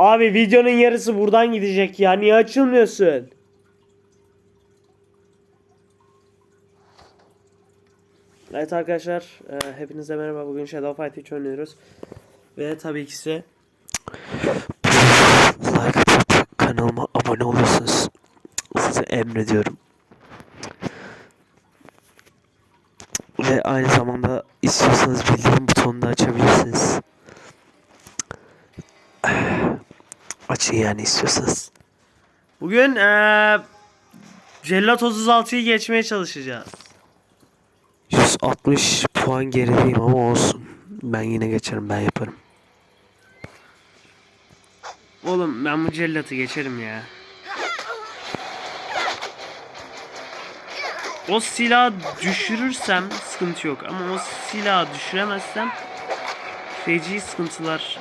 Abi videonun yarısı buradan gidecek ya. Niye açılmıyorsun? Evet arkadaşlar, e, hepinize merhaba. Bugün Shadow Fight 3 oynuyoruz. Ve tabii ki size like kanalıma abone olursunuz. Size emrediyorum. Ve aynı zamanda istiyorsanız bildirim butonunu da açabilirsiniz. Açın yani istiyorsanız. Bugün eee Cellat 36'yı geçmeye çalışacağız. 160 puan gerideyim ama olsun. Ben yine geçerim ben yaparım. Oğlum ben bu cellatı geçerim ya. O silahı düşürürsem sıkıntı yok ama o silahı düşüremezsem feci sıkıntılar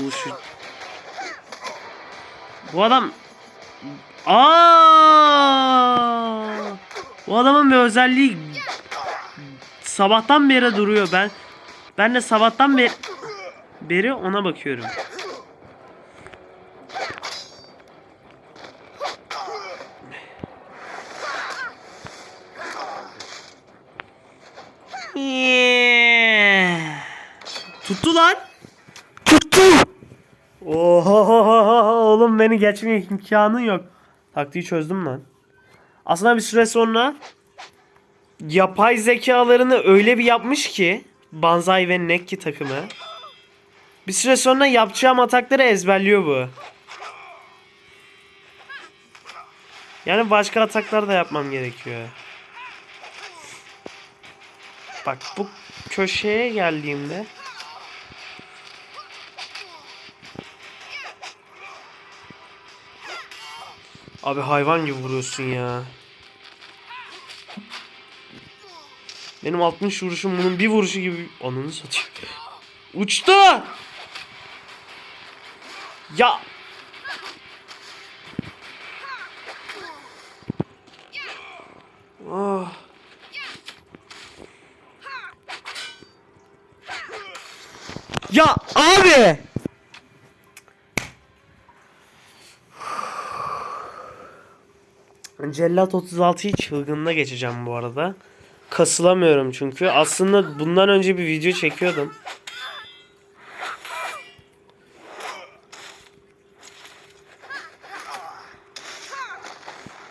oluşur. Bu adam Aa! Bu adamın bir özelliği sabahtan beri duruyor. Ben ben de sabahtan beri beri ona bakıyorum. Beni geçme imkanı yok. Taktiği çözdüm lan. Aslında bir süre sonra yapay zekalarını öyle bir yapmış ki Banzai ve Nekki takımı. Bir süre sonra yapacağım atakları ezberliyor bu. Yani başka ataklar da yapmam gerekiyor. Bak bu köşeye geldiğimde Abi hayvan gibi vuruyorsun ya. Benim 60 vuruşum bunun bir vuruşu gibi. Ananı satayım. Uçtu. Ya. Oh. Ya abi. Cellat 36'yı çılgınına geçeceğim bu arada. Kasılamıyorum çünkü. Aslında bundan önce bir video çekiyordum.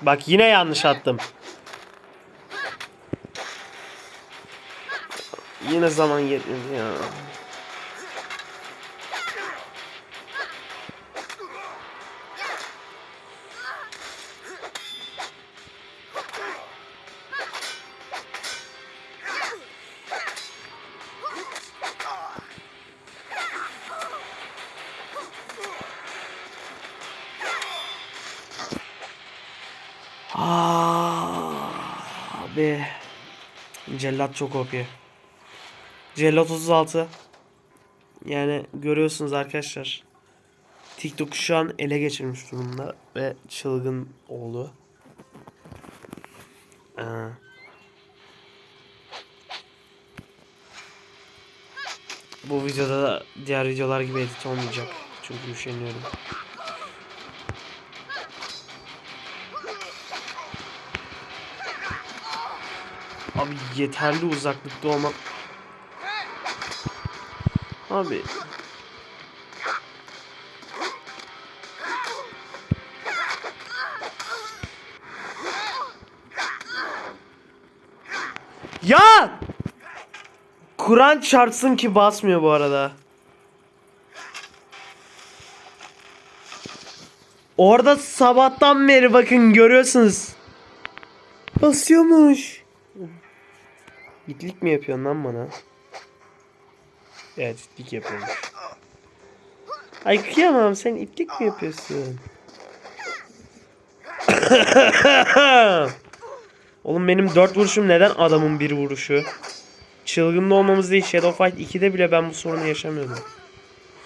Bak yine yanlış attım. Yine zaman yetmedi ya. Aa, abi. Cellat çok OP. Cellat 36. Yani görüyorsunuz arkadaşlar. TikTok şu an ele geçirmiş durumda ve çılgın oldu. Ee, bu videoda da diğer videolar gibi edit olmayacak. Çünkü üşeniyorum. Abi yeterli uzaklıkta olmak. Abi. Ya! Kur'an çarpsın ki basmıyor bu arada. Orada sabahtan beri bakın görüyorsunuz. Basıyormuş. İtlik mi yapıyorsun lan bana? Evet itlik yapıyormuş. Ay kıyamam sen itlik mi yapıyorsun? Oğlum benim 4 vuruşum neden adamın bir vuruşu? Çılgınlı olmamız değil. Shadow Fight 2'de bile ben bu sorunu yaşamıyordum.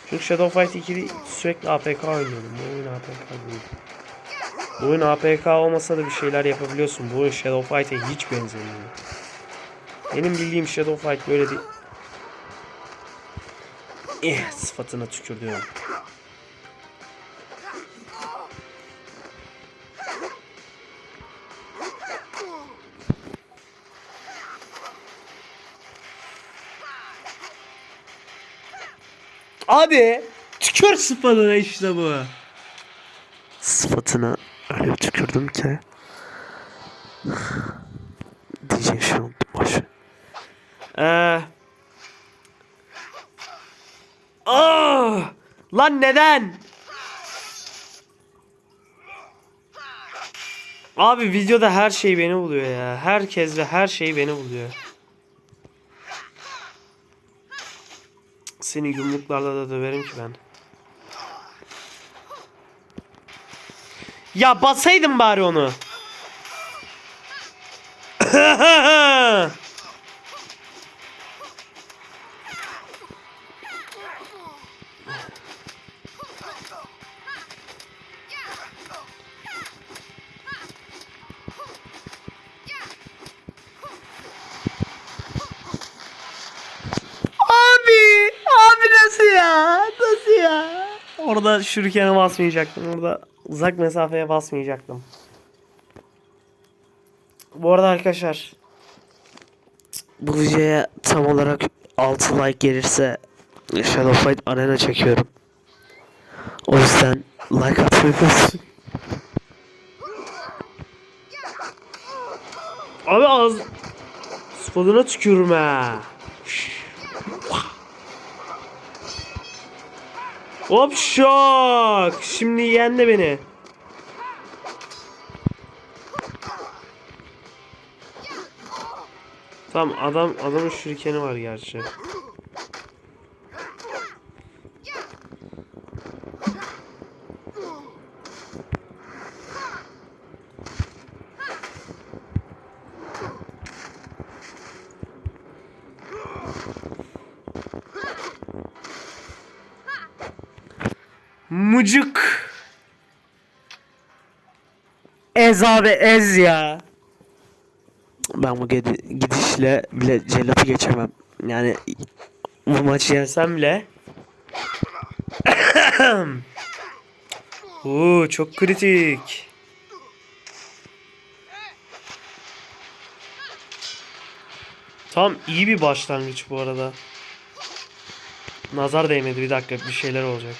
Çünkü Shadow Fight 2'de sürekli APK oynuyordum. Bu oyun APK değil. Bu oyun APK olmasa da bir şeyler yapabiliyorsun. Bu oyun Shadow Fight'e hiç benzemiyor. Benim bildiğim Shadow Fight böyle değil. Eh sıfatına tükürdü Abi tükür sıfatına işte bu. Sıfatına öyle tükürdüm ki. Ee... Ah! Lan neden? Abi videoda her şey beni buluyor ya. Herkes ve her şey beni buluyor. Seni yumruklarla da döverim ki ben. Ya basaydım bari onu. Orada şurikene basmayacaktım. Orada uzak mesafeye basmayacaktım. Bu arada arkadaşlar bu videoya tam olarak 6 like gelirse Shadow Fight Arena çekiyorum. O yüzden like atmayı. Abi az Spadına tükürme. Hop şok. Şimdi yen de beni. Tamam adam adamın şurikeni var gerçi. Mucuk. Ez abi ez ya. Ben bu gidi- gidişle bile cellatı geçemem. Yani bu maçı yensem bile. Oo çok kritik. Tam iyi bir başlangıç bu arada. Nazar değmedi bir dakika bir şeyler olacak.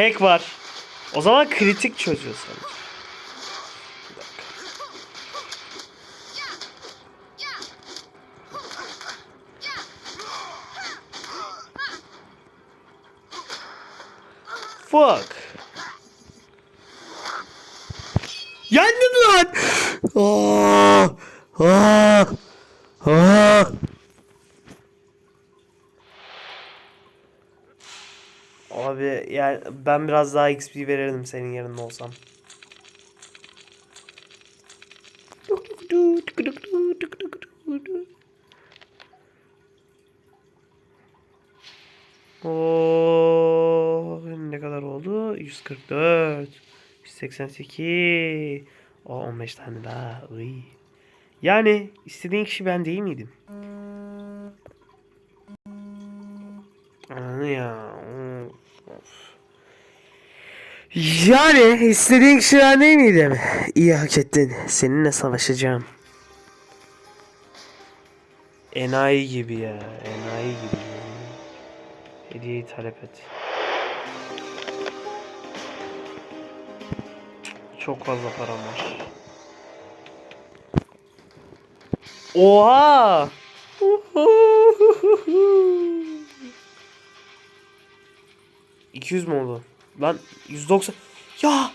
Hack var. O zaman kritik çözüyor sanırım. Fuck. Yendim lan. Aa, aa, aa. Abi yani ben biraz daha XP verirdim senin yerinde olsam. Oo, ne kadar oldu? 144, 188, o 15 tane daha. Iy. Yani istediğin kişi ben değil miydim? Ananı ya. Yani istediğin kişi ben değil miydim? İyi hak ettin. Seninle savaşacağım. Enayi gibi ya. Enayi gibi. Hediyeyi talep et. Çok fazla param var. Oha! 200 mü oldu? Lan 190. Ya!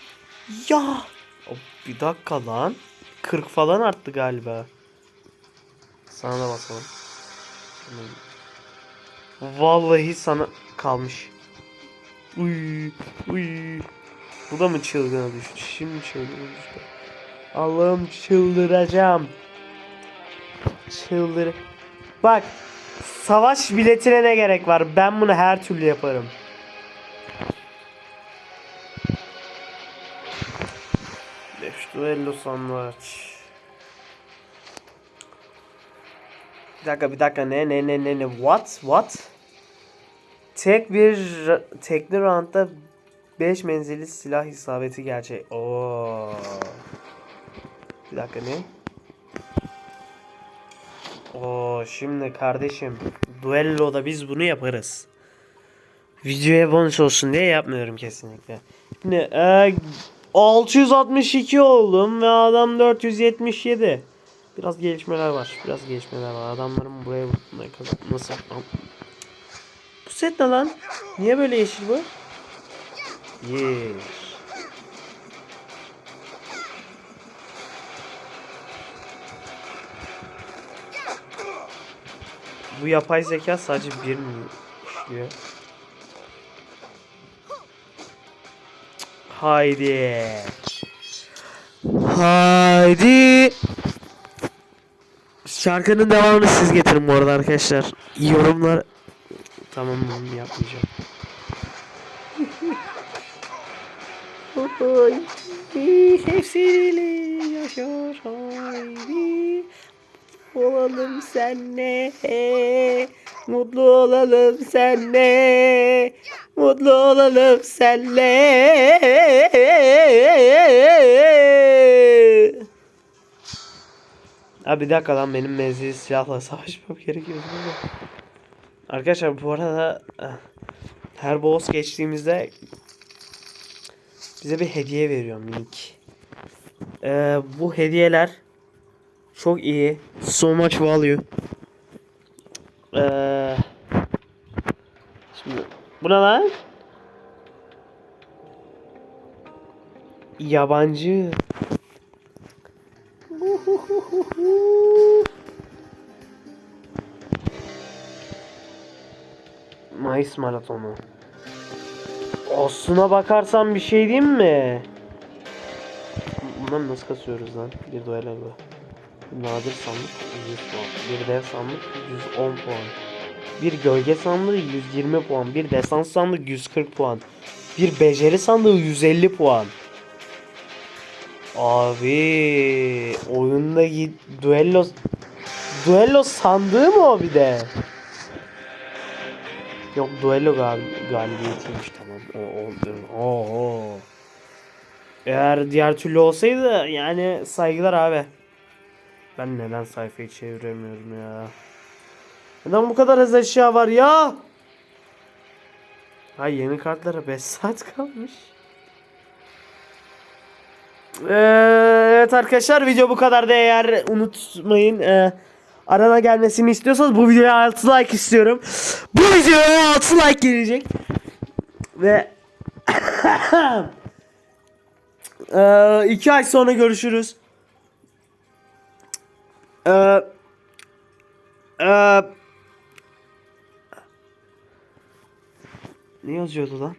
Ya! Bir dakika lan. 40 falan arttı galiba. Sana da basalım. Vallahi sana kalmış. Uy, uy. Bu da mı çılgına düştü? Şimdi çılgına düştü. Allah'ım çıldıracağım. Çıldır. Bak. Savaş biletine ne gerek var? Ben bunu her türlü yaparım. Duello sandviç. Bir dakika bir dakika ne ne ne ne ne what what? Tek bir tekli roundda 5 menzilli silah isabeti gerçek. Oo. Bir dakika ne? Oo şimdi kardeşim duelloda biz bunu yaparız. Videoya bonus olsun diye yapmıyorum kesinlikle. Şimdi e, 662 oldum ve adam 477. Biraz gelişmeler var. Biraz gelişmeler var. Adamların buraya ne kadar nasıl Bu set ne lan? Niye böyle yeşil bu? Yes. Bu yapay zeka sadece bir mi işliyor? Haydi. Haydi. Şarkının devamını siz getirin bu arada arkadaşlar. Yorumlar Tamam yapmayacağım. Hepsiyle yaşar haydi. Olalım senle. Mutlu olalım senle. Mutlu olalım senle. Abi bir dakika lan benim menzil silahla savaşmam gerekiyor. Arkadaşlar bu arada eh, her boss geçtiğimizde bize bir hediye veriyor minik. Ee, bu hediyeler çok iyi. So much value. Ee, şimdi bu ne lan? Yabancı. Mayıs maratonu. Aslına bakarsan bir şey diyeyim mi? Bundan nasıl kasıyoruz lan? Bir duel bu. Nadir sandık 100 puan. Bir dev sandık 110 puan. Bir gölge sandığı 120 puan. Bir desans sandık 140 puan. Bir beceri sandığı 150 puan. Abi oyundaki duello duello sandığı mı o bir de? Yok duello gal galibiyetiymiş tamam. O, o, o. Eğer diğer türlü olsaydı yani saygılar abi. Ben neden sayfayı çeviremiyorum ya? Neden bu kadar az eşya var ya? Ha yeni kartlara 5 saat kalmış. Ee, Evet arkadaşlar video bu kadar da eğer unutmayın e, arana gelmesini istiyorsanız bu videoya 6 like istiyorum. Bu videoya 6 like gelecek. Ve e, iki ay sonra görüşürüz. Ee, e, ne yazıyordu lan?